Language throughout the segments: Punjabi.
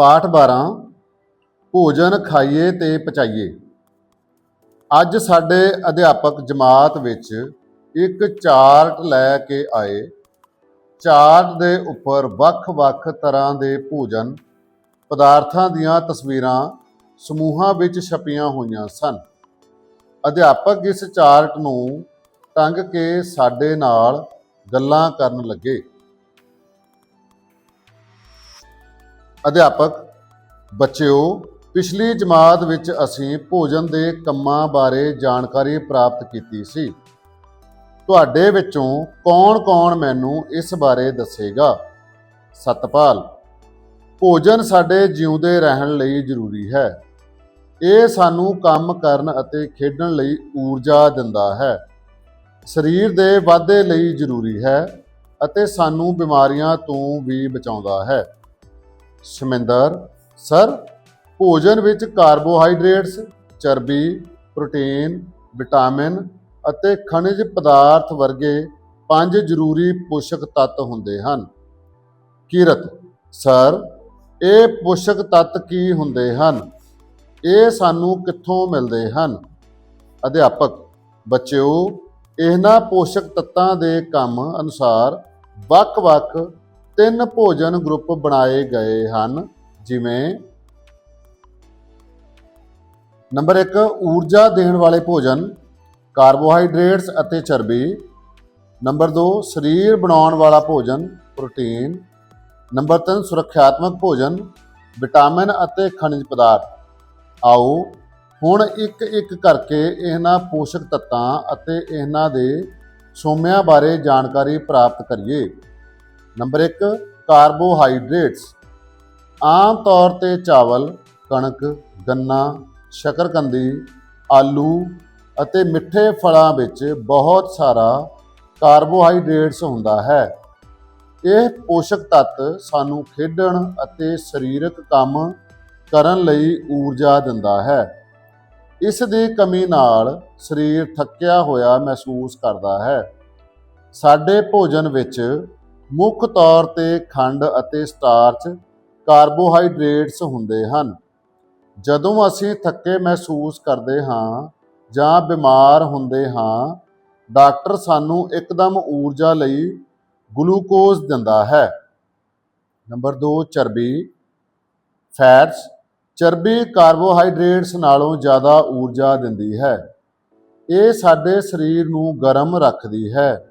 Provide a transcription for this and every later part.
ਪਾਠ 12 ਭੋਜਨ ਖਾਈਏ ਤੇ ਪਚਾਈਏ। ਅੱਜ ਸਾਡੇ ਅਧਿਆਪਕ ਜਮਾਤ ਵਿੱਚ ਇੱਕ ਚਾਰਟ ਲੈ ਕੇ ਆਏ। ਚਾਰਟ ਦੇ ਉੱਪਰ ਵੱਖ-ਵੱਖ ਤਰ੍ਹਾਂ ਦੇ ਭੋਜਨ, ਪਦਾਰਥਾਂ ਦੀਆਂ ਤਸਵੀਰਾਂ ਸਮੂਹਾਂ ਵਿੱਚ ਛਪੀਆਂ ਹੋਈਆਂ ਸਨ। ਅਧਿਆਪਕ ਇਸ ਚਾਰਟ ਨੂੰ ਟੰਗ ਕੇ ਸਾਡੇ ਨਾਲ ਗੱਲਾਂ ਕਰਨ ਲੱਗੇ। ਅਧਿਆਪਕ, ਬੱਚਿਓ, ਪਿਛਲੀ ਜਮਾਤ ਵਿੱਚ ਅਸੀਂ ਭੋਜਨ ਦੇ ਕੰਮਾਂ ਬਾਰੇ ਜਾਣਕਾਰੀ ਪ੍ਰਾਪਤ ਕੀਤੀ ਸੀ। ਤੁਹਾਡੇ ਵਿੱਚੋਂ ਕੌਣ-ਕੌਣ ਮੈਨੂੰ ਇਸ ਬਾਰੇ ਦੱਸੇਗਾ? ਸਤਪਾਲ, ਭੋਜਨ ਸਾਡੇ ਜਿਉਂਦੇ ਰਹਿਣ ਲਈ ਜ਼ਰੂਰੀ ਹੈ। ਇਹ ਸਾਨੂੰ ਕੰਮ ਕਰਨ ਅਤੇ ਖੇਡਣ ਲਈ ਊਰਜਾ ਦਿੰਦਾ ਹੈ। ਸਰੀਰ ਦੇ ਵਾਧੇ ਲਈ ਜ਼ਰੂਰੀ ਹੈ ਅਤੇ ਸਾਨੂੰ ਬਿਮਾਰੀਆਂ ਤੋਂ ਵੀ ਬਚਾਉਂਦਾ ਹੈ। ਸ਼ਮਿੰਦਰ, ਸਰ, ਭੋਜਨ ਵਿੱਚ ਕਾਰਬੋਹਾਈਡਰੇਟਸ, ਚਰਬੀ, ਪ੍ਰੋਟੀਨ, ਵਿਟਾਮਿਨ ਅਤੇ ਖਣਿਜ ਪਦਾਰਥ ਵਰਗੇ ਪੰਜ ਜ਼ਰੂਰੀ ਪੋਸ਼ਕ ਤੱਤ ਹੁੰਦੇ ਹਨ। ਕੀਰਤ, ਸਰ, ਇਹ ਪੋਸ਼ਕ ਤੱਤ ਕੀ ਹੁੰਦੇ ਹਨ? ਇਹ ਸਾਨੂੰ ਕਿੱਥੋਂ ਮਿਲਦੇ ਹਨ? ਅਧਿਆਪਕ, ਬੱਚਿਓ, ਇਹਨਾਂ ਪੋਸ਼ਕ ਤੱਤਾਂ ਦੇ ਕੰਮ ਅਨੁਸਾਰ ਵੱਖ-ਵੱਖ ਤਿੰਨ ਭੋਜਨ ਗਰੁੱਪ ਬਣਾਏ ਗਏ ਹਨ, ਜਿਵੇਂ ਨੰਬਰ 1 ਊਰਜਾ ਦੇਣ ਵਾਲੇ ਭੋਜਨ, ਕਾਰਬੋਹਾਈਡਰੇਟਸ ਅਤੇ ਚਰਬੀ। ਨੰਬਰ 2 ਸਰੀਰ ਬਣਾਉਣ ਵਾਲਾ ਭੋਜਨ, ਪ੍ਰੋਟੀਨ। ਨੰਬਰ 3 ਸੁਰੱਖਿਆਤਮਕ ਭੋਜਨ, ਵਿਟਾਮਿਨ ਅਤੇ ਖਣਿਜ ਪਦਾਰਥ। ਆਓ, ਹੁਣ ਇੱਕ ਇੱਕ ਕਰਕੇ ਇਹਨਾਂ ਪੋਸ਼ਕ ਤੱਤਾਂ ਅਤੇ ਇਹਨਾਂ ਦੇ ਸੋਮਿਆਂ ਬਾਰੇ ਜਾਣਕਾਰੀ ਪ੍ਰਾਪਤ ਕਰੀਏ। Number 1 carbohydrates. ਆਮ ਤੌਰ ਤੇ ਚਾਵਲ, ਕਣਕ, ਗੰਨਾ, ਸ਼ਕਰਕੰਦੀ, ਆਲੂ ਅਤੇ ਮਿੱਠੇ ਫਲਾਂ ਵਿੱਚ ਬਹੁਤ ਸਾਰਾ ਕਾਰਬੋਹਾਈਡਰੇਟਸ ਹੁੰਦਾ ਹੈ। ਇਹ ਪੋਸ਼ਕ ਤੱਤ ਸਾਨੂੰ ਖੇਡਣ ਅਤੇ ਸਰੀਰਕ ਕੰਮ ਕਰਨ ਲਈ ਊਰਜਾ ਦਿੰਦਾ ਹੈ। ਇਸ ਦੀ ਕਮੀ ਨਾਲ ਸਰੀਰ ਥੱਕਿਆ ਹੋਇਆ ਮਹਿਸੂਸ ਕਰਦਾ ਹੈ। ਸਾਡੇ ਭੋਜਨ ਵਿੱਚ ਮੁੱਖ ਤੌਰ ਤੇ ਖੰਡ ਅਤੇ ਸਟਾਰਚ ਕਾਰਬੋਹਾਈਡਰੇਟਸ ਹੁੰਦੇ ਹਨ। ਜਦੋਂ ਅਸੀਂ ਥੱਕੇ ਮਹਿਸੂਸ ਕਰਦੇ ਹਾਂ ਜਾਂ ਬਿਮਾਰ ਹੁੰਦੇ ਹਾਂ, ਡਾਕਟਰ ਸਾਨੂੰ ਇੱਕਦਮ ਊਰਜਾ ਲਈ ਗਲੂਕੋਜ਼ ਦਿੰਦਾ ਹੈ। ਨੰਬਰ 2 ਚਰਬੀ। ਫੈਟਸ, ਚਰਬੀ ਕਾਰਬੋਹਾਈਡਰੇਟਸ ਨਾਲੋਂ ਜ਼ਿਆਦਾ ਊਰਜਾ ਦਿੰਦੀ ਹੈ। ਇਹ ਸਾਡੇ ਸਰੀਰ ਨੂੰ ਗਰਮ ਰੱਖਦੀ ਹੈ।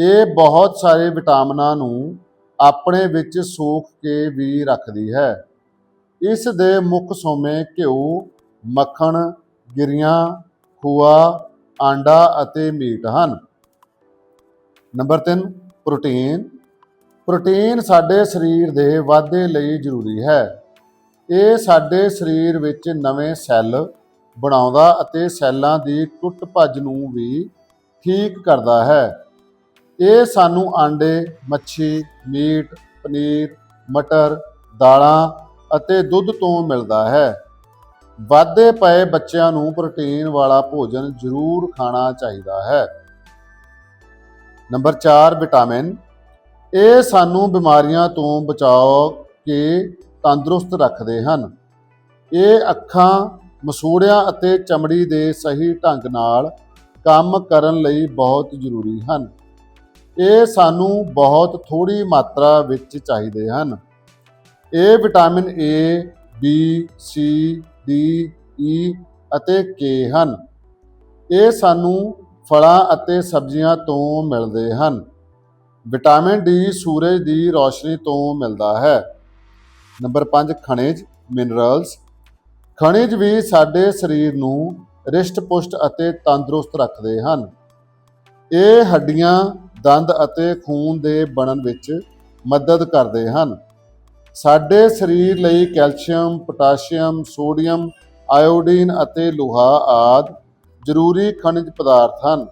ਇਹ ਬਹੁਤ ਸਾਰੇ ਵਿਟਾਮਿਨਾਂ ਨੂੰ ਆਪਣੇ ਵਿੱਚ ਸੋਖ ਕੇ ਵੀ ਰੱਖਦੀ ਹੈ। ਇਸ ਦੇ ਮੁੱਖ ਸੋਮੇ ਘਿਓ, ਮੱਖਣ, ਗਿਰੀਆਂ, ਖੋਆ, ਆਂਡਾ ਅਤੇ ਮੀਟ ਹਨ। Number 3 protein. ਪ੍ਰੋਟੀਨ ਸਾਡੇ ਸਰੀਰ ਦੇ ਵਾਧੇ ਲਈ ਜ਼ਰੂਰੀ ਹੈ। ਇਹ ਸਾਡੇ ਸਰੀਰ ਵਿੱਚ ਨਵੇਂ ਸੈੱਲ ਬਣਾਉਂਦਾ ਅਤੇ ਸੈੱਲਾਂ ਦੀ ਟੁੱਟ ਭੱਜ ਨੂੰ ਵੀ ਠੀਕ ਕਰਦਾ ਹੈ। ਇਹ ਸਾਨੂੰ ਆਂਡੇ, ਮੱਛੀ, ਮੀਟ, ਪਨੀਰ, ਮਟਰ, ਦਾਲਾਂ ਅਤੇ ਦੁੱਧ ਤੋਂ ਮਿਲਦਾ ਹੈ। ਵਾਧੇ ਪਏ ਬੱਚਿਆਂ ਨੂੰ ਪ੍ਰੋਟੀਨ ਵਾਲਾ ਭੋਜਨ ਜ਼ਰੂਰ ਖਾਣਾ ਚਾਹੀਦਾ ਹੈ। Number 4 vitamin. ਇਹ ਸਾਨੂੰ ਬਿਮਾਰੀਆਂ ਤੋਂ ਬਚਾਓ ਕੇ ਤੰਦਰੁਸਤ ਰੱਖਦੇ ਹਨ। ਇਹ ਅੱਖਾਂ, ਮਸੂੜਿਆਂ ਅਤੇ ਚਮੜੀ ਦੇ ਸਹੀ ਢੰਗ ਨਾਲ ਕੰਮ ਕਰਨ ਲਈ ਬਹੁਤ ਜ਼ਰੂਰੀ ਹਨ। ਇਹ ਸਾਨੂੰ ਬਹੁਤ ਥੋੜੀ ਮਾਤਰਾ ਵਿੱਚ ਚਾਹੀਦੇ ਹਨ। ਇਹ vitamin A, B, C, D, E ਅਤੇ K ਹਨ। ਇਹ ਸਾਨੂੰ ਫਲਾਂ ਅਤੇ ਸਬਜ਼ੀਆਂ ਤੋਂ ਮਿਲਦੇ ਹਨ। ਵਿਟਾਮਿਨ D ਸੂਰਜ ਦੀ ਰੋਸ਼ਨੀ ਤੋਂ ਮਿਲਦਾ ਹੈ। ਨੰਬਰ 5 ਖਣਿਜ ਮਿਨਰਲਸ ਖਣਿਜ ਵੀ ਸਾਡੇ ਸਰੀਰ ਨੂੰ ਰਿਸ਼ਟ-ਪੁਸ਼ਟ ਅਤੇ ਤੰਦਰੁਸਤ ਰੱਖਦੇ ਹਨ। ਇਹ ਹੱਡੀਆਂ ਦੰਦ ਅਤੇ ਖੂਨ ਦੇ ਬਣਨ ਵਿੱਚ ਮਦਦ ਕਰਦੇ ਹਨ। ਸਾਡੇ ਸਰੀਰ ਲਈ ਕੈਲਸ਼ੀਅਮ, ਪੋਟਾਸ਼ੀਅਮ, ਸੋਡੀਅਮ, ਆਇਓਡੀਨ ਅਤੇ ਲੋਹਾ ਆਦਿ ਜ਼ਰੂਰੀ ਖਣਿਜ ਪਦਾਰਥ ਹਨ।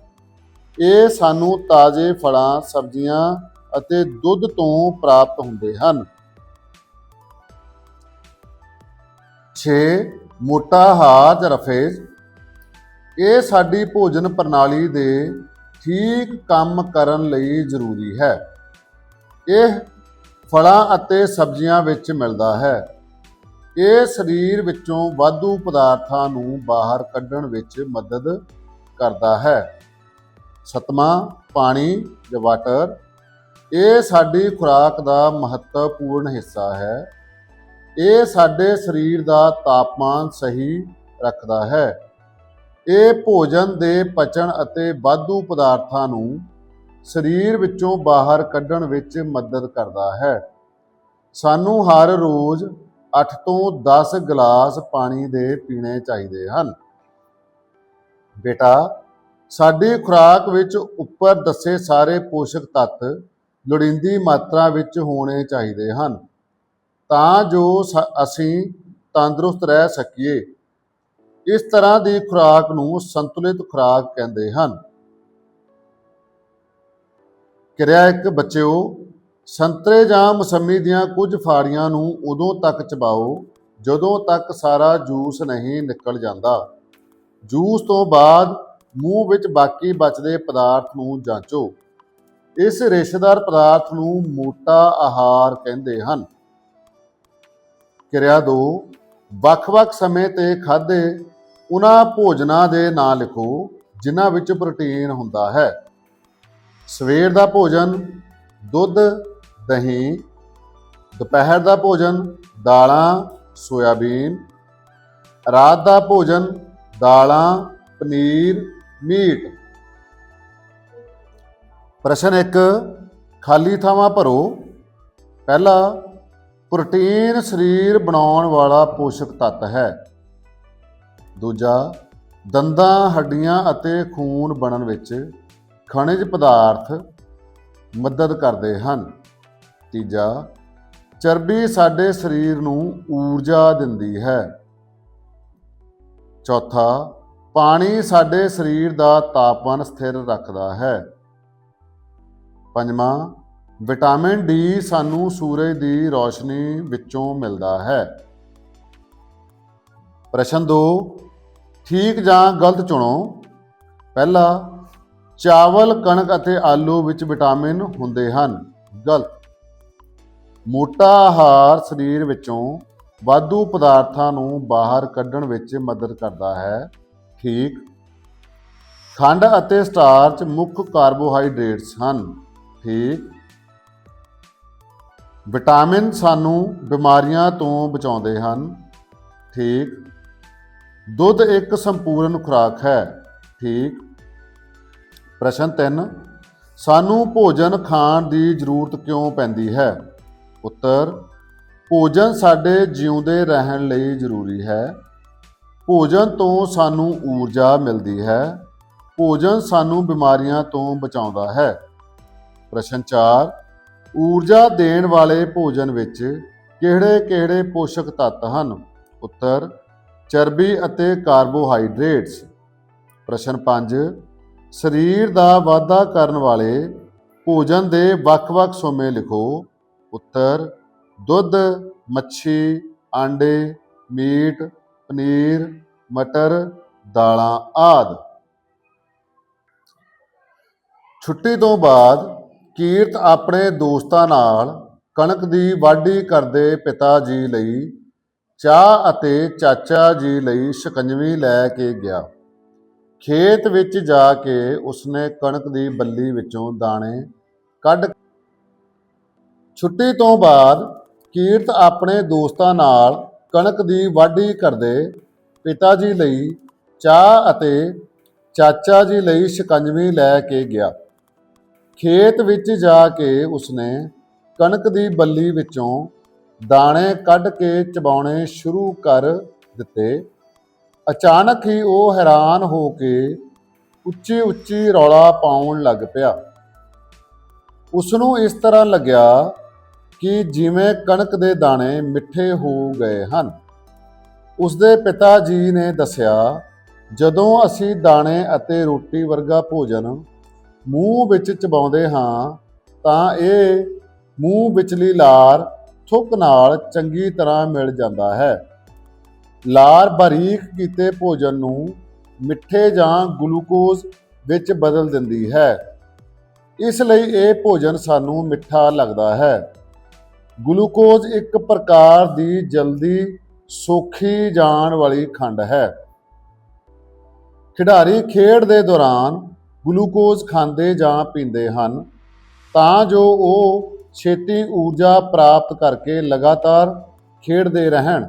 ਇਹ ਸਾਨੂੰ ਤਾਜ਼ੇ ਫਲਾਂ, ਸਬਜ਼ੀਆਂ ਅਤੇ ਦੁੱਧ ਤੋਂ ਪ੍ਰਾਪਤ ਹੁੰਦੇ ਹਨ। 6 ਮੋਟਾ ਹਾਜ ਰਫੇਜ਼ ਇਹ ਸਾਡੀ ਭੋਜਨ ਪ੍ਰਣਾਲੀ ਦੇ ਠੀਕ ਕੰਮ ਕਰਨ ਲਈ ਜ਼ਰੂਰੀ ਹੈ। ਇਹ ਫਲਾਂ ਅਤੇ ਸਬਜ਼ੀਆਂ ਵਿੱਚ ਮਿਲਦਾ ਹੈ। ਇਹ ਸਰੀਰ ਵਿੱਚੋਂ ਵਾਧੂ ਪਦਾਰਥਾਂ ਨੂੰ ਬਾਹਰ ਕੱਢਣ ਵਿੱਚ ਮਦਦ ਕਰਦਾ ਹੈ। ਸਤਮਾ, ਪਾਣੀ ਜਾਂ ਵਾਟਰ, ਇਹ ਸਾਡੀ ਖੁਰਾਕ ਦਾ ਮਹੱਤਵਪੂਰਨ ਹਿੱਸਾ ਹੈ। ਇਹ ਸਾਡੇ ਸਰੀਰ ਦਾ ਤਾਪਮਾਨ ਸਹੀ ਰੱਖਦਾ ਹੈ। ਇਹ ਭੋਜਨ ਦੇ ਪਚਣ ਅਤੇ ਵਾਧੂ ਪਦਾਰਥਾਂ ਨੂੰ ਸਰੀਰ ਵਿੱਚੋਂ ਬਾਹਰ ਕੱਢਣ ਵਿੱਚ ਮਦਦ ਕਰਦਾ ਹੈ। ਸਾਨੂੰ ਹਰ ਰੋਜ਼ 8 ਤੋਂ 10 ਗਲਾਸ ਪਾਣੀ ਦੇ ਪੀਣੇ ਚਾਹੀਦੇ ਹਨ। ਬੇਟਾ, ਸਾਡੀ ਖੁਰਾਕ ਵਿੱਚ ਉੱਪਰ ਦੱਸੇ ਸਾਰੇ ਪੋਸ਼ਕ ਤੱਤ ਲੋੜੀਂਦੀ ਮਾਤਰਾ ਵਿੱਚ ਹੋਣੇ ਚਾਹੀਦੇ ਹਨ। ਤਾਂ ਜੋ ਅਸੀਂ ਤੰਦਰੁਸਤ ਰਹਿ ਸਕੀਏ। ਇਸ ਤਰ੍ਹਾਂ ਦੀ ਖੁਰਾਕ ਨੂੰ ਸੰਤੁਲਿਤ ਖੁਰਾਕ ਕਹਿੰਦੇ ਹਨ। ਕਿਰਿਆ ਇੱਕ ਬੱਚਿਓ, ਸੰਤਰੇ ਜਾਂ ਮਸੰਮੀ ਦੀਆਂ ਕੁਝ ਫਾੜੀਆਂ ਨੂੰ ਉਦੋਂ ਤੱਕ ਚਬਾਓ ਜਦੋਂ ਤੱਕ ਸਾਰਾ ਜੂਸ ਨਹੀਂ ਨਿਕਲ ਜਾਂਦਾ। ਜੂਸ ਤੋਂ ਬਾਅਦ ਮੂੰਹ ਵਿੱਚ ਬਾਕੀ ਬਚਦੇ ਪਦਾਰਥ ਨੂੰ ਜਾਂਚੋ। ਇਸ ਰੇਸ਼ੇਦਾਰ ਪਦਾਰਥ ਨੂੰ ਮੋਟਾ ਆਹਾਰ ਕਹਿੰਦੇ ਹਨ। ਕਿਰਿਆ 2 ਵੱਖ-ਵੱਖ ਸਮੇਂ ਤੇ ਖਾਦੇ ਉਹਨਾਂ ਭੋਜਨਾਂ ਦੇ ਨਾਂ ਲਿਖੋ, ਜਿਨ੍ਹਾਂ ਵਿੱਚ ਪ੍ਰੋਟੀਨ ਹੁੰਦਾ ਹੈ। ਸਵੇਰ ਦਾ ਭੋਜਨ, ਦੁੱਧ, ਦਹੀਂ, ਦੁਪਹਿਰ ਦਾ ਭੋਜਨ, ਦਾਲਾਂ, ਸੋਇਆਬੀਨ। ਰਾਤ ਦਾ ਭੋਜਨ, ਦਾਲਾਂ, ਪਨੀਰ, ਮੀਟ। ਪ੍ਰਸ਼ਨ 1 ਖਾਲੀ ਥਾਵਾਂ ਭਰੋ। ਪਹਿਲਾ, ਪ੍ਰੋਟੀਨ ਸਰੀਰ ਬਣਾਉਣ ਵਾਲਾ ਪੋਸ਼ਕ ਤੱਤ ਹੈ। ਦੂਜਾ, ਦੰਦਾਂ, ਹੱਡੀਆਂ ਅਤੇ ਖੂਨ ਬਣਨ ਵਿੱਚ ਖਣਿਜ ਪਦਾਰਥ ਮਦਦ ਕਰਦੇ ਹਨ। ਤੀਜਾ, ਚਰਬੀ ਸਾਡੇ ਸਰੀਰ ਨੂੰ ਊਰਜਾ ਦਿੰਦੀ ਹੈ। ਚੌਥਾ, ਪਾਣੀ ਸਾਡੇ ਸਰੀਰ ਦਾ ਤਾਪਮਾਨ ਸਥਿਰ ਰੱਖਦਾ ਹੈ। ਪੰਜਵਾਂ, ਵਿਟਾਮਿਨ ਡੀ ਸਾਨੂੰ ਸੂਰਜ ਦੀ ਰੋਸ਼ਨੀ ਵਿੱਚੋਂ ਮਿਲਦਾ ਹੈ। ਪ੍ਰਸ਼ਨ 2 ਠੀਕ ਜਾਂ ਗਲਤ ਚੁਣੋ। ਪਹਿਲਾ, ਚਾਵਲ, ਕਣਕ ਅਤੇ ਆਲੂ ਵਿੱਚ ਵਿਟਾਮਿਨ ਹੁੰਦੇ ਹਨ। ਗਲਤ। ਮੋਟਾ ਆਹਾਰ ਸਰੀਰ ਵਿੱਚੋਂ ਵਾਧੂ ਪਦਾਰਥਾਂ ਨੂੰ ਬਾਹਰ ਕੱਢਣ ਵਿੱਚ ਮਦਦ ਕਰਦਾ ਹੈ। ਠੀਕ। ਖੰਡ ਅਤੇ ਸਟਾਰਚ ਮੁੱਖ ਕਾਰਬੋਹਾਈਡਰੇਟਸ ਹਨ। ਠੀਕ। ਵਿਟਾਮਿਨ ਸਾਨੂੰ ਬਿਮਾਰੀਆਂ ਤੋਂ ਬਚਾਉਂਦੇ ਹਨ। ਠੀਕ। ਦੁੱਧ ਇੱਕ ਸੰਪੂਰਨ ਖੁਰਾਕ ਹੈ। ਠੀਕ। ਪ੍ਰਸ਼ਨ 3 ਸਾਨੂੰ ਭੋਜਨ ਖਾਣ ਦੀ ਜ਼ਰੂਰਤ ਕਿਉਂ ਪੈਂਦੀ ਹੈ? ਉੱਤਰ, ਭੋਜਨ ਸਾਡੇ ਜਿਉਂਦੇ ਰਹਿਣ ਲਈ ਜ਼ਰੂਰੀ ਹੈ। ਭੋਜਨ ਤੋਂ ਸਾਨੂੰ ਊਰਜਾ ਮਿਲਦੀ ਹੈ। ਭੋਜਨ ਸਾਨੂੰ ਬਿਮਾਰੀਆਂ ਤੋਂ ਬਚਾਉਂਦਾ ਹੈ। ਪ੍ਰਸ਼ਨ 4 ਊਰਜਾ ਦੇਣ ਵਾਲੇ ਭੋਜਨ ਵਿੱਚ ਕਿਹੜੇ-ਕਿਹੜੇ ਪੋਸ਼ਕ ਤੱਤ ਹਨ? ਉੱਤਰ ਚਰਬੀ ਅਤੇ ਕਾਰਬੋਹਾਈਡਰੇਟਸ। ਪ੍ਰਸ਼ਨ 5 ਸਰੀਰ ਦਾ ਵਾਧਾ ਕਰਨ ਵਾਲੇ ਭੋਜਨ ਦੇ ਵੱਖ-ਵੱਖ ਸੋਮੇ ਲਿਖੋ। ਉੱਤਰ, ਦੁੱਧ, ਮੱਛੀ, ਆਂਡੇ, ਮੀਟ, ਪਨੀਰ, ਮਟਰ, ਦਾਲਾਂ ਆਦਿ। ਛੁੱਟੀ ਤੋਂ ਬਾਅਦ ਕੀਰਤ ਆਪਣੇ ਦੋਸਤਾਂ ਨਾਲ ਕਣਕ ਦੀ ਵਾਢੀ ਕਰਦੇ ਪਿਤਾ ਜੀ ਲਈ ਚਾਹ ਅਤੇ ਚਾਚਾ ਜੀ ਲਈ ਸ਼ਿਕੰਜਵੀ ਲੈ ਕੇ ਗਿਆ। ਖੇਤ ਵਿੱਚ ਜਾ ਕੇ ਉਸਨੇ ਕਣਕ ਦੀ ਬੱਲੀ ਵਿੱਚੋਂ ਦਾਣੇ ਕੱਢ ਛੁੱਟੀ ਤੋਂ ਬਾਅਦ ਕੀਰਤ ਆਪਣੇ ਦੋਸਤਾਂ ਨਾਲ ਕਣਕ ਦੀ ਵਾਢੀ ਕਰਦੇ ਪਿਤਾ ਜੀ ਲਈ ਚਾਹ ਅਤੇ ਚਾਚਾ ਜੀ ਲਈ ਸ਼ਿਕੰਜਵੀ ਲੈ ਕੇ ਗਿਆ। ਖੇਤ ਵਿੱਚ ਜਾ ਕੇ ਉਸਨੇ ਕਣਕ ਦੀ ਬੱਲੀ ਵਿੱਚੋਂ ਦਾਣੇ ਕੱਢ ਕੇ ਚਬਾਉਣੇ ਸ਼ੁਰੂ ਕਰ ਦਿੱਤੇ। ਅਚਾਨਕ ਹੀ ਉਹ ਹੈਰਾਨ ਹੋ ਕੇ ਉੱਚੀ ਉੱਚੀ ਰੌਲਾ ਪਾਉਣ ਲੱਗ ਪਿਆ। ਉਸ ਨੂੰ ਇਸ ਤਰ੍ਹਾਂ ਲੱਗਿਆ ਕਿ ਜਿਵੇਂ ਕਣਕ ਦੇ ਦਾਣੇ ਮਿੱਠੇ ਹੋ ਗਏ ਹਨ। ਉਸ ਦੇ ਪਿਤਾ ਜੀ ਨੇ ਦੱਸਿਆ, ਜਦੋਂ ਅਸੀਂ ਦਾਣੇ ਅਤੇ ਰੋਟੀ ਵਰਗਾ ਭੋਜਨ ਮੂੰਹ ਵਿੱਚ ਚਬਾਉਂਦੇ ਹਾਂ, ਤਾਂ ਇਹ ਮੂੰਹ ਵਿਚਲੀ ਲਾਰ ਥੁੱਕ ਨਾਲ ਚੰਗੀ ਤਰ੍ਹਾਂ ਮਿਲ ਜਾਂਦਾ ਹੈ। ਲਾਰ ਬਾਰੀਕ ਕੀਤੇ ਭੋਜਨ ਨੂੰ ਮਿੱਠੇ ਜਾਂ ਗਲੂਕੋਜ਼ ਵਿੱਚ ਬਦਲ ਦਿੰਦੀ ਹੈ। ਇਸ ਲਈ ਇਹ ਭੋਜਨ ਸਾਨੂੰ ਮਿੱਠਾ ਲੱਗਦਾ ਹੈ। ਗਲੂਕੋਜ਼ ਇੱਕ ਪ੍ਰਕਾਰ ਦੀ ਜਲਦੀ ਸੋਖੀ ਜਾਣ ਵਾਲੀ ਖੰਡ ਹੈ। ਖਿਡਾਰੀ ਖੇਡ ਦੇ ਦੌਰਾਨ ਗਲੂਕੋਜ਼ ਖਾਂਦੇ ਜਾਂ ਪੀਂਦੇ ਹਨ ਤਾਂ ਜੋ ਉਹ ਛੇਤੀ ਊਰਜਾ ਪ੍ਰਾਪਤ ਕਰਕੇ ਲਗਾਤਾਰ ਖੇਡਦੇ ਰਹਿਣ।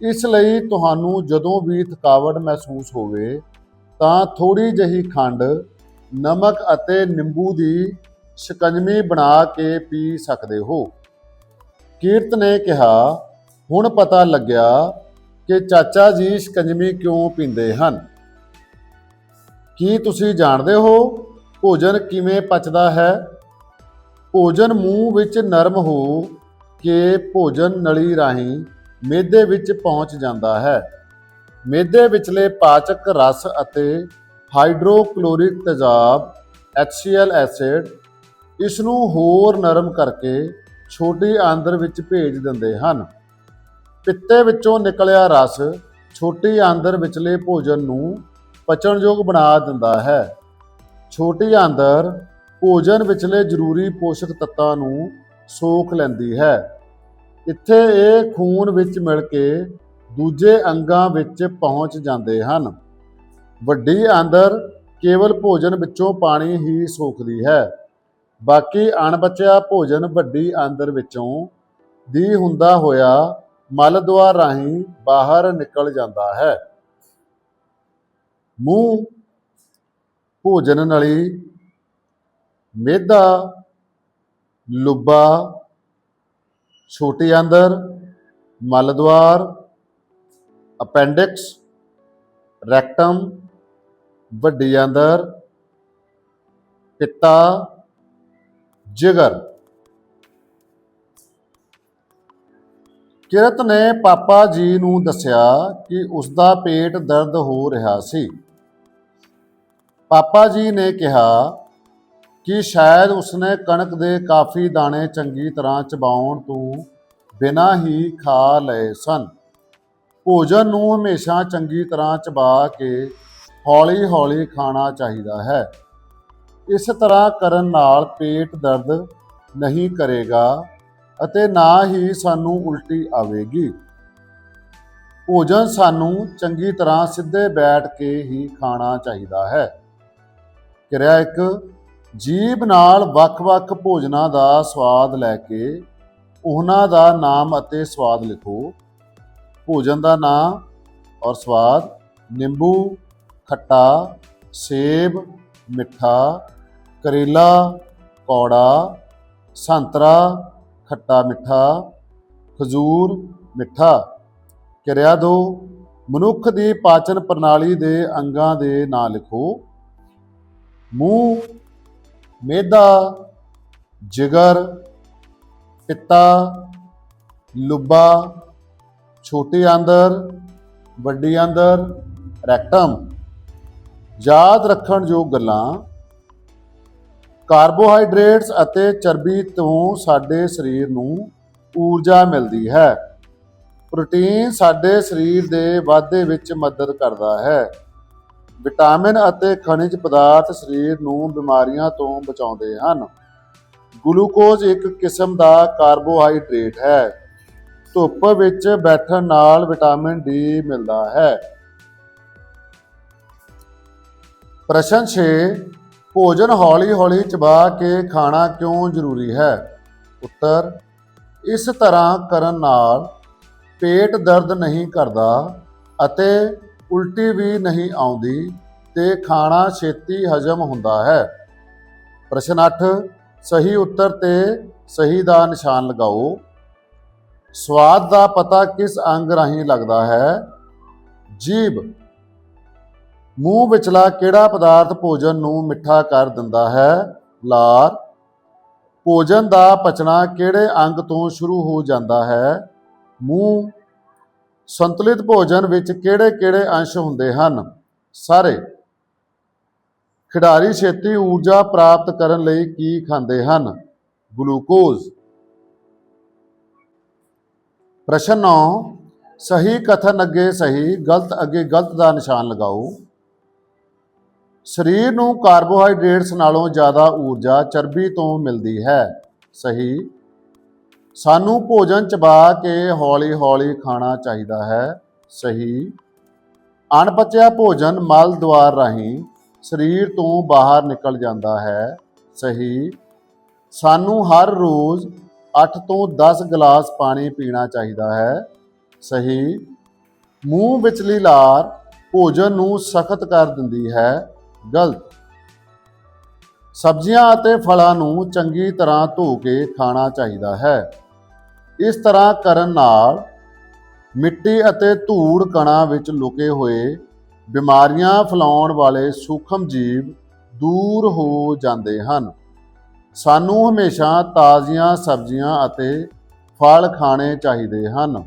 ਇਸ ਲਈ ਤੁਹਾਨੂੰ ਜਦੋਂ ਵੀ ਥਕਾਵਟ ਮਹਿਸੂਸ ਹੋਵੇ, ਤਾਂ ਥੋੜੀ ਜਿਹੀ ਖੰਡ, ਨਮਕ ਅਤੇ ਨਿੰਬੂ ਦੀ ਸ਼ਿਕੰਜਵੀ ਬਣਾ ਕੇ ਪੀ ਸਕਦੇ ਹੋ। ਕੀਰਤ ਨੇ ਕਿਹਾ, ਹੁਣ ਪਤਾ ਲੱਗਿਆ ਕਿ ਚਾਚਾ ਜੀ ਸ਼ਿਕੰਜਵੀ ਕਿਉਂ ਪੀਂਦੇ ਹਨ। ਕੀ ਤੁਸੀਂ ਜਾਣਦੇ ਹੋ? ਭੋਜਨ ਕਿਵੇਂ ਪਚਦਾ ਹੈ? ਭੋਜਨ ਮੂੰਹ ਵਿੱਚ ਨਰਮ ਹੋ ਕੇ ਭੋਜਨ ਨਲੀ ਰਾਹੀਂ ਮੇਦੇ ਵਿੱਚ ਪਹੁੰਚ ਜਾਂਦਾ ਹੈ। ਮਿਹਦੇ ਵਿਚਲੇ ਪਾਚਕ ਰਸ ਅਤੇ ਹਾਈਡਰੋਕਲੋਰਿਕ ਤੇਜ਼ਾਬ HCl ਐਸਿਡ ਇਸ ਨੂੰ ਹੋਰ ਨਰਮ ਕਰਕੇ ਛੋਟੀ ਆਂਦਰ ਵਿੱਚ ਭੇਜ ਦਿੰਦੇ ਹਨ। ਪਿੱਤੇ ਵਿੱਚੋਂ ਨਿਕਲਿਆ ਰਸ ਛੋਟੀ ਆਂਦਰ ਵਿਚਲੇ ਭੋਜਨ ਨੂੰ ਪਚਣਯੋਗ ਬਣਾ ਦਿੰਦਾ ਹੈ। ਛੋਟੀ ਆਂਦਰ ਭੋਜਨ ਵਿਚਲੇ ਜ਼ਰੂਰੀ ਪੋਸ਼ਕ ਤੱਤਾਂ ਨੂੰ ਸੋਖ ਲੈਂਦੀ ਹੈ। ਇੱਥੇ ਇਹ ਖੂਨ ਵਿੱਚ ਮਿਲ ਕੇ ਦੂਜੇ ਅੰਗਾਂ ਵਿੱਚ ਪਹੁੰਚ ਜਾਂਦੇ ਹਨ। ਵੱਡੀ ਆਂਦਰ ਕੇਵਲ ਭੋਜਨ ਵਿੱਚੋਂ ਪਾਣੀ ਹੀ ਸੋਖਦੀ ਹੈ। ਬਾਕੀ ਅਣਬਚਿਆ ਭੋਜਨ ਵੱਡੀ ਆਂਦਰ ਵਿੱਚੋਂ ਦੀ ਹੁੰਦਾ ਹੋਇਆ ਮਲ ਦੁਆਰ ਰਾਹੀਂ ਬਾਹਰ ਨਿਕਲ ਜਾਂਦਾ ਹੈ। ਮੂੰਹ, ਭੋਜਨ ਨਲੀ ਮਿਹਦਾ ਲੁੱਬਾ, ਛੋਟੀ ਆਂਦਰ ਮਲ ਅਪੈਂਡਿਕਸ, ਰੈਕਟਮ, ਵੱਡੀ ਆਂਦਰ, ਪਿੱਤਾ, ਜਿਗਰ। ਕਿਰਤ ਨੇ ਪਾਪਾ ਜੀ ਨੂੰ ਦੱਸਿਆ ਕਿ ਉਸ ਦਾ ਪੇਟ ਦਰਦ ਹੋ ਰਿਹਾ ਸੀ। ਪਾਪਾ ਜੀ ਨੇ ਕਿਹਾ ਕਿ ਸ਼ਾਇਦ ਉਸਨੇ ਕਣਕ ਦੇ ਕਾਫੀ ਦਾਣੇ ਚੰਗੀ ਤਰ੍ਹਾਂ ਚਬਾਉਣ ਤੋਂ ਬਿਨਾਂ ਹੀ ਖਾ ਲਏ ਸਨ। ਭੋਜਨ ਨੂੰ ਹਮੇਸ਼ਾ ਚੰਗੀ ਤਰ੍ਹਾਂ ਚਬਾ ਕੇ ਹੌਲੀ-ਹੌਲੀ ਖਾਣਾ ਚਾਹੀਦਾ ਹੈ। ਇਸ ਤਰ੍ਹਾਂ ਕਰਨ ਨਾਲ ਪੇਟ ਦਰਦ ਨਹੀਂ ਕਰੇਗਾ ਅਤੇ ਨਾ ਹੀ ਸਾਨੂੰ ਉਲਟੀ ਆਵੇਗੀ। ਭੋਜਨ ਸਾਨੂੰ ਚੰਗੀ ਤਰ੍ਹਾਂ ਸਿੱਧੇ ਬੈਠ ਕੇ ਹੀ ਖਾਣਾ ਚਾਹੀਦਾ ਹੈ। ਕਿਰਿਆ ਇੱਕ ਜੀਬ ਨਾਲ ਵੱਖ-ਵੱਖ ਭੋਜਨਾਂ ਦਾ ਸਵਾਦ ਲੈ ਕੇ ਉਹਨਾਂ ਦਾ ਨਾਮ ਅਤੇ ਸਵਾਦ ਲਿਖੋ। ਭੋਜਨ ਦਾ ਨਾਮ ਔਰ ਸਵਾਦ ਨਿੰਬੂ, ਖੱਟਾ, ਸੇਬ, ਮਿੱਠਾ, ਕਰੇਲਾ, ਕੌੜਾ, ਸੰਤਰਾ, ਖੱਟਾ ਮਿੱਠਾ, ਖਜੂਰ ਮਿੱਠਾ। ਕਿਰਿਆ ਦੋ, ਮਨੁੱਖ ਦੀ ਪਾਚਨ ਪ੍ਰਣਾਲੀ ਦੇ ਅੰਗਾਂ ਦੇ ਨਾਂ ਲਿਖੋ। ਮੂੰਹ ਮੇਦਾ ਜਿਗਰ, ਪਿੱਤਾ, ਲੁੱਬਾ, ਛੋਟੀ ਆਂਦਰ, ਵੱਡੀ ਆਂਦਰ, ਰੈਕਟਮ। ਯਾਦ ਰੱਖਣ ਯੋਗ ਗੱਲਾਂ, ਕਾਰਬੋਹਾਈਡਰੇਟਸ ਅਤੇ ਚਰਬੀ ਤੋਂ ਸਾਡੇ ਸਰੀਰ ਨੂੰ ਊਰਜਾ ਮਿਲਦੀ ਹੈ। ਪ੍ਰੋਟੀਨ ਸਾਡੇ ਸਰੀਰ ਦੇ ਵਾਧੇ ਵਿੱਚ ਮਦਦ ਕਰਦਾ ਹੈ। ਵਿਟਾਮਿਨ ਅਤੇ ਖਣਿਜ ਪਦਾਰਥ ਸਰੀਰ ਨੂੰ ਬਿਮਾਰੀਆਂ ਤੋਂ ਬਚਾਉਂਦੇ ਹਨ। ਗਲੂਕੋਜ਼ ਇੱਕ ਕਿਸਮ ਦਾ ਕਾਰਬੋਹਾਈਡਰੇਟ ਹੈ। ਧੁੱਪ ਵਿੱਚ ਬੈਠਣ ਨਾਲ ਵਿਟਾਮਿਨ ਡੀ ਮਿਲਦਾ ਹੈ। ਪ੍ਰਸ਼ਨ 6 ਭੋਜਨ ਹੌਲੀ-ਹੌਲੀ ਚਬਾ ਕੇ ਖਾਣਾ ਕਿਉਂ ਜ਼ਰੂਰੀ ਹੈ? ਉੱਤਰ, ਇਸ ਤਰ੍ਹਾਂ ਕਰਨ ਨਾਲ ਪੇਟ ਦਰਦ ਨਹੀਂ ਕਰਦਾ ਅਤੇ ਉਲਟੀ ਵੀ ਨਹੀਂ ਆਉਂਦੀ ਤੇ ਖਾਣਾ ਛੇਤੀ ਹਜਮ ਹੁੰਦਾ ਹੈ। ਪ੍ਰਸ਼ਨ 8 ਸਹੀ ਉੱਤਰ ਤੇ ਸਹੀ ਦਾ ਨਿਸ਼ਾਨ ਲਗਾਓ। ਸਵਾਦ ਦਾ ਪਤਾ ਕਿਸ ਅੰਗ ਰਾਹੀਂ ਲੱਗਦਾ ਹੈ? ਜੀਭ। ਮੂੰਹ ਵਿਚਲਾ ਕਿਹੜਾ ਪਦਾਰਥ ਭੋਜਨ ਨੂੰ ਮਿੱਠਾ ਕਰ ਦਿੰਦਾ ਹੈ? ਲਾਰ। ਭੋਜਨ ਦਾ ਪਚਣਾ ਕਿਹੜੇ ਅੰਗ ਤੋਂ ਸ਼ੁਰੂ ਹੋ ਜਾਂਦਾ ਹੈ? ਮੂੰਹ। ਸੰਤੁਲਿਤ ਭੋਜਨ ਵਿੱਚ ਕਿਹੜੇ-ਕਿਹੜੇ ਅੰਸ਼ ਹੁੰਦੇ ਹਨ? ਸਾਰੇ। ਖਿਡਾਰੀ ਛੇਤੀ ਊਰਜਾ ਪ੍ਰਾਪਤ ਕਰਨ ਲਈ ਕੀ ਖਾਂਦੇ ਹਨ? ਗਲੂਕੋਜ਼। ਪ੍ਰਸ਼ਨ 9 ਸਹੀ ਕਥਨ ਅੱਗੇ ਸਹੀ, ਗਲਤ ਅੱਗੇ ਗਲਤ ਦਾ ਨਿਸ਼ਾਨ ਲਗਾਓ। ਸਰੀਰ ਨੂੰ ਕਾਰਬੋਹਾਈਡਰੇਟਸ ਨਾਲੋਂ ਜ਼ਿਆਦਾ ਊਰਜਾ ਚਰਬੀ ਤੋਂ ਮਿਲਦੀ ਹੈ। ਸਹੀ। ਸਾਨੂੰ ਭੋਜਨ ਚਬਾ ਕੇ ਹੌਲੀ-ਹੌਲੀ ਖਾਣਾ ਚਾਹੀਦਾ ਹੈ। ਸਹੀ। ਅਣਪਚਿਆ ਭੋਜਨ ਮਲ ਦੁਆਰ ਰਾਹੀਂ ਸਰੀਰ ਤੋਂ ਬਾਹਰ ਨਿਕਲ ਜਾਂਦਾ ਹੈ। ਸਹੀ। ਸਾਨੂੰ ਹਰ ਰੋਜ਼ 8 ਤੋਂ 10 ਗਲਾਸ ਪਾਣੀ ਪੀਣਾ ਚਾਹੀਦਾ ਹੈ। ਸਹੀ। ਮੂੰਹ ਵਿਚਲੀ ਲਾਰ ਭੋਜਨ ਨੂੰ ਸਖਤ ਕਰ ਦਿੰਦੀ ਹੈ। ਗਲਤ। ਸਬਜ਼ੀਆਂ ਅਤੇ ਫਲਾਂ ਨੂੰ ਚੰਗੀ ਤਰ੍ਹਾਂ ਧੋ ਕੇ ਖਾਣਾ ਚਾਹੀਦਾ ਹੈ। ਇਸ ਤਰ੍ਹਾਂ ਕਰਨ ਨਾਲ ਮਿੱਟੀ ਅਤੇ ਧੂੜ ਕਣਾਂ ਵਿੱਚ ਲੁਕੇ ਹੋਏ ਬਿਮਾਰੀਆਂ ਫੈਲਾਉਣ ਵਾਲੇ ਸੂਖਮ ਜੀਵ ਦੂਰ ਹੋ ਜਾਂਦੇ ਹਨ। ਸਾਨੂੰ ਹਮੇਸ਼ਾ ਤਾਜ਼ੀਆਂ ਸਬਜ਼ੀਆਂ ਅਤੇ ਫਲ ਖਾਣੇ ਚਾਹੀਦੇ ਹਨ।